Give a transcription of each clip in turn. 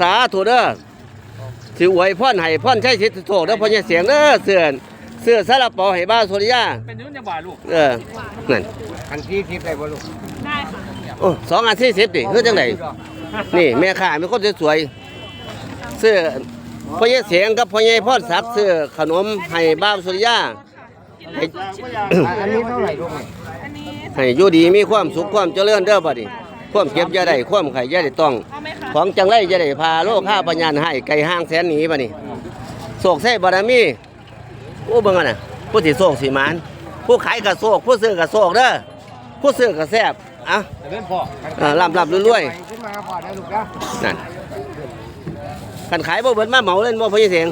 สาธุเด้อสิอวยพรให้พรใช้สิทธิโทษเด้อพ่อใหญ่เสียงเด้อเสื่อนเสื้อสารปอให้บ้าวสุริยาเป็นยุ่งจะบ่าลูกเออนั่นอันที่ทิพย์ได้บ่ลูกโอ้สองอันสี่สิบดิคือจังไดนี่แม่ค้ามีคนสวยๆเสื้อพ่อใหญ่เสียงกับพ่อใหญ่พรศักดิ์เสื้อขนมให้บ้าวสุริยาให้อันนี้เท่าไหร่ลูกนี่ให้อยู่ดีมีความสุขความเจริญเด้อบัดนี้ความเก็บอย่าได้ความไข่อย่าได้ต้อง ของจังไรจะได้พาโลกข้าปัญญาให้ไก่ห้างแสนหนีบัดนี้โศกใส่บารมีโอ้เบิ่งกันน่ะผู้สิโศกสิหมาน ผู้ขายก็โศกผู้ซื้อก็โศกเด้อผู้ซื้อก็แซบอะเล่นพ่อเออร่ำๆรวยขึ้นมาพอได้ลูกนะๆนั่นคันขายบ่เบิดมาเหมาเล่นบ่พอยี่เสียง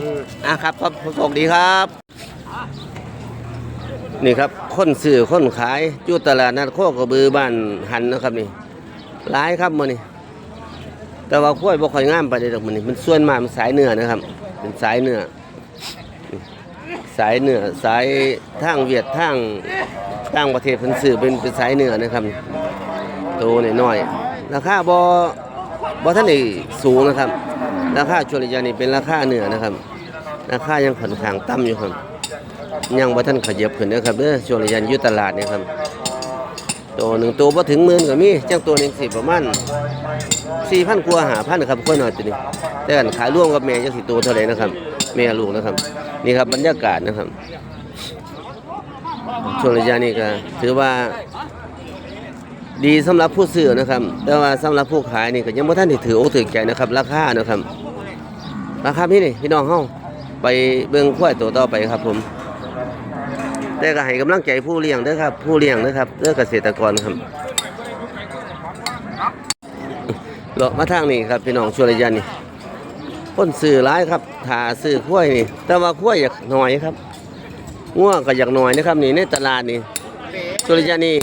อะครับครับโชคดีครับ นี่ครับคนซื้อคนขายอยู่ตลาดนัดโคกระบือบ้านหันนะครับนี่หลายครับมื้อนี้ แต่ว่าข้วยบ่ค่อยงามไปานใดอกมื้อนี้มันส่วนมากมันสายเนื้อนะครับ เป็นสายเนื้อสายเนื้อสายทางเวียดทางต่างประเทศเพิ่นซื้อเป็นเป็นสายเนื้อนะครับโตน้อยๆราคาบ่บ่ทันได้สูงนะครับ ราคาชวงระยะนี้เป็นราคาเนื้อนะครับ ราคายังค่อนข้างต่ำอยู่ครับยังบ่ทันขยับขึ้นนะครับเด้อชวงระยะอยู่ตลาดนี่ครับ ตัวหนึ่งตัวบ่ถึงหมื่นก็มีจังตัวหนึ่งสิประมาณ4,000กว่า5,000ครับค่อยน้อยตัวนี้ แต่กันขายร่วมกับแม่จังสิตัวเท่าไหร่นะครับ แม่ลูกนะครับ นี่ครับบรรยากาศนะครับ ช่วงระยะนี้ก็ถือว่าดีสำหรับผู้ซื้อนะครับ แต่ว่าสำหรับผู้ขายนี่ก็ยังบ่ทันถืออกถือใจนะครับ ราคานะครับ ราคาพี่นี่พี่น้องเฮาไปเบิ่งควายตัวต่อไปครับผม แต่ก็ให้กำลังใจผู้เลี้ยงด้ครับ ผู้เลี้ยงนะครับเด้อเกษตรกรครับเลาะมาทางนี้ครับพี่น้องช่วงระยะนี้คนซื้อหลายครับถาซื้อควายนี่ แต่ว่าควายอยากน้อยครับง่วก็อยากน้อยนะครับนี่ในตลาดนี่ช่วงระยะนี้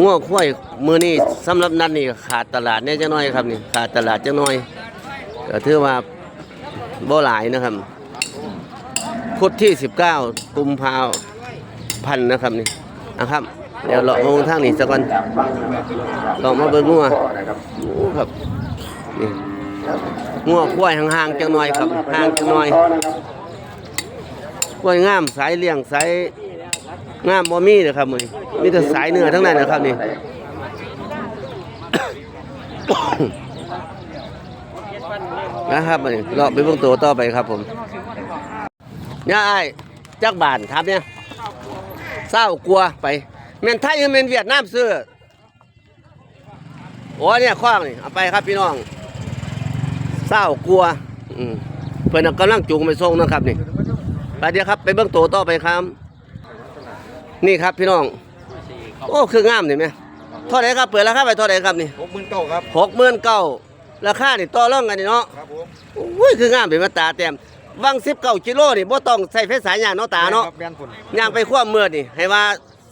ง่วงควมือนี้สำหรับนัดนี่ขาดตลาดแน่จังน้อยครับนี่ขาดตลาดจังน้อยก็ถือว่าบ่หลายนะครับพุธที่ 19 กุมภา พันนะครับนี่นะครับ เดี๋ยวเลาะมาทางนี้สักวันเลาะมาเบิ่งงัวโอ้ครับนี่งัวควายห่างๆจังหน่อยครับห่างจังหน่อยควายงามสายเลี้ยงสายงามบ่มีนะครับมื้อนี้มีแต่สายเนื้อทั้งนั้นนะครับนี่นะครับมือเลาไปเบิ่งตัวต่อไปครับผมเนี่ยไอ้ายจักบานครับเนี่ย เศร้ากลัวไปเมนไทยหรือเมนเวียดนามซื้อโอ้เนี่ยคว้างนี่เอาไปครับพี่น้องเศร้ากลัวอืมเพื่อนกำลังจูงไปส่งนะครับนี่ไปเดี๋ยวครับไปเบื้องโตวต่อไปครับ นี่ครับพี่น้อง โอ้คืองามนี่ไหมเท่าไหร่ครับเปิดราคาไปเท่าไหร่ครับนี่หกหมื่นเก้าครับหกหมื่นเก้าราคานี่ต่อรองกันนี่เนาะครับผมอุ้ยคืองามเป็นมาตาเต็ม วังสิบเก้ากิโลนี่บ่ต้องใส่ไฟสายยางเนาะตาเนาะครับแบนผลย่างไปขั้วมืดนี่ให้ว่า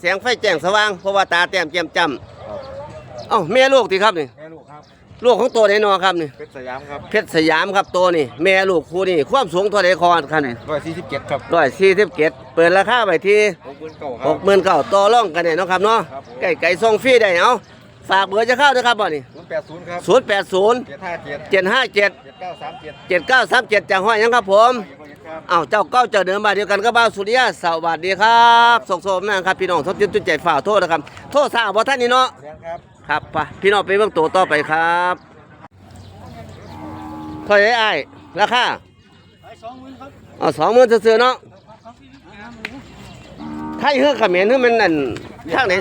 แสงไฟแจ้งสว่างเพราะว่าตาแต้มแจ่มจำเอ้าแม่ลูกติครับนี่แม่ลูกครับลูกของตัวไหนเนอครับนี่เพชรสยามครับเพชรสยามครับตัวนี่แม่ลูกคู่นี่ความสูงเท่าไหร่คอครับนี่ร้อยสี่สิบเจ็ดครับร้อยสี่สิบเจ็ดเปิดราคาไปที่หกหมื่นเก้าคหรับกหมื่นเก้าต่อรองกันเนี่ยเนาะครับเนาะครับผมไก่ไก่ส่งฟรีได้เอาฝากเบอร์จะเข้าด้วยครับบ่นี่ศูนย์แปดศูนย์ครับศูนย์แปดศูนย์เจ็ดห้าเจ็ดเจ็ดห้าเจ็ดเจ็ดเก้าสามเจ็ดเจ็ดเก้าสามเจ็ดจากห้อยยังครับผมครับอ้าวเจ้าเก้าเจ้าเดิมมาเดียวกันก็บ้าวสุริยะสวัสดีครับส่งโสมนะครับพี่น้องทบจุดจุดใจฝ่าโทษนะครับ โทษสาวบ่ท่านนี่เนาะแบนครับครับไปพี่น้องไปเบิ่งตัวต่อไปครับเท่าไหร่ไอ้ายราคาอ๋อสองหมื่นซื่อๆเนาะไทยเฮือเขมรเฮือมันนั่นทางไหน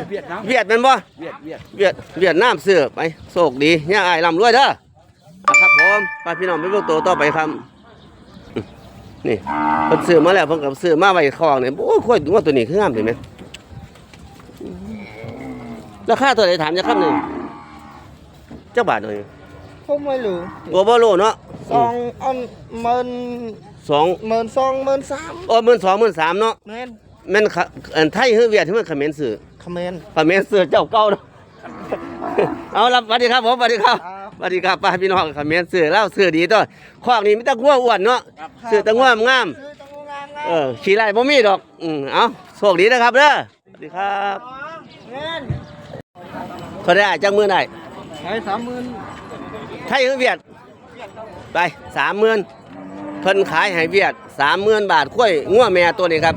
เวียดแมันบ่เวียดเวียดเวียดเวียดนามซื้อไปโชคดีย่าไอ้ายร่ำรวยเด้อ อะครับผมไปพี่น้องไปเบิ่งตัวต่อไปครับ นี่เพิ่นซื้อมาแล้วเพิ่นก็ซื้อมาไว้คลองนี่โอ้ยค่อยว่าตัวนี้คืองามเห็นไหมราคาตัวไหนถามจะคำหนึ่งจักบาทหน่อยผมไม่รู้บัวบ่โลเนาะสองอันหมื่นสองหมื่นสองหมื่นสามโอ้หมื่นสองหมื่นสามเนาะแม่นแม่นค่ะอันไทยคือเวียดที่มันเขมรซื้อคอมเมนต์เขมรซื้อเจ้าเก่าเนาะเอาละสวัสดีครับผมสวัสดีครับครับ สวัสดีครับป้าพี่น้องเขมรซื้อเล่าซื้อดีตัวขวากนี้มีแตะง่วอ้วนเนาะซื้อแตะง่วงามซื้อตรงงามเออขี่ไล่บ่มีดอกอืมเอาโชคดีนะครับเด้อสวัสดีครับแม่นเขาได้จังมือได้ไอ้สามหมื่นไทยคือเวียดเไปสามหมื่นเพิ่นขายให้เวียดสามหมื่นบาทกล้วยงัวแม่ตัวนี้ครับ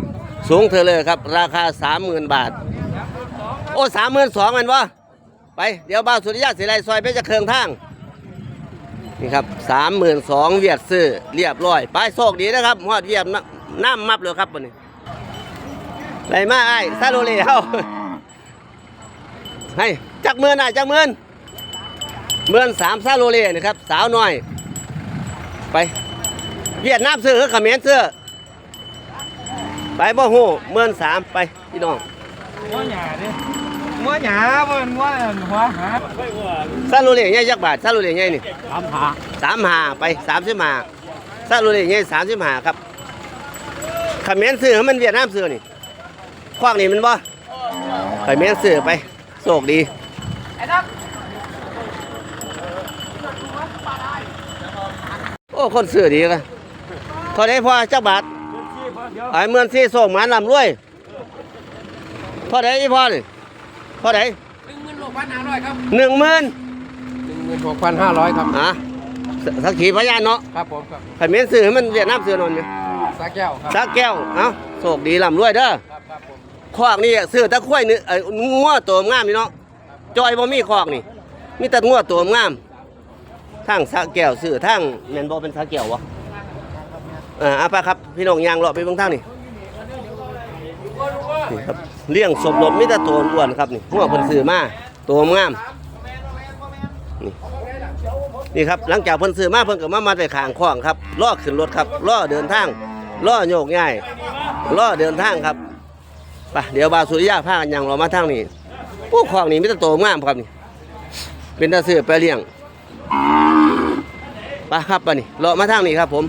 สูงเธอเลยครับ ราคาสามหมื่นบาท โอ้สามหมื่นสองมันวะไป เดี๋ยวบ้าวสุริยะสิไรซอยไปจะเคืองทาง นี่ครับสามหมื่นสองเวียดซื้อเรียบร้อยไปโชคดีนะครับฮอดเวียดน้ำน้ำมับเลยครับวันนี้ไรมาไอ้ซาโลเลเฮาให้จักเมือนอะจักเมือนเมือนสามซาโลเลนะครับ สาวน้อย ไปเวียดนามซื้อหรือเขมรซื้อไปบ่ฮู้เมือนสามไปพี่น้องหัวหยาดิ หัวหยาบนหัวหัวหาซาโลเลใหญ่ยักบาทซาโลเลใหญ่นี่ทำหาสามหาไปสามสิบหาซาโลเลใหญ่สามสิบหาครับเขมรซื้อให้มันเวียดนามซื้อนี่ควักนี่มันบ่เขมรซื้อไปโชคดีโอ้คนซื้อดีกันเท่าไดพอจักบาทไอ้เมือนที่ส่งหมาลำรวยเท่าไดอีพอนี่เท่าไดหนึ่งหมื่นหกพันห้าร้อยครับหนึ่งหมื่นหนึ่งหมื่นหกพันห้าร้อยครับอะสสักขีพยานเนาะครับผมครับขันเมียนซื้อให้มันเวียดนามซื้อนนเนี่ยสาแก้วครับสักแก้วเอ้าโชคดีลำรวยเด้อครับครับผมคอกนี่ซื้อแตะข้วยนี่เอ้ยงัวตัวงามนี่เนาะจอยบ่มีคอกนี่ มีแต่งัวตัวงามทางสักแก้วซื้อทางแม่นบ่เป็นสักแก้ววะเอ่าเอาไปครับพี่น้องยางเลาะไปเบิ่งทางนี่นี่ครับ เลี้ยงสมรสมีแต่ตัวอ้วนครับนี่หัวเพิ่นซื้อมาตัวงามนี่นี่ครับหลังจากเพิ่นซื้อมาเพิ่นก็มามาแต่ขางคลองครับล่อขึ้นรถครับล่อเดินทางล่อโยกง่ายล่อเดินทางครับไปเดี๋ยวบาสุริยะพากันยังเรามาทางนี้ผู้คลองนี่มีแต่ตัวงามครับนี่เป็นตาซื้อไปเลี้ยงไปครับไปนี่เลาะมาทางนี้ครับผม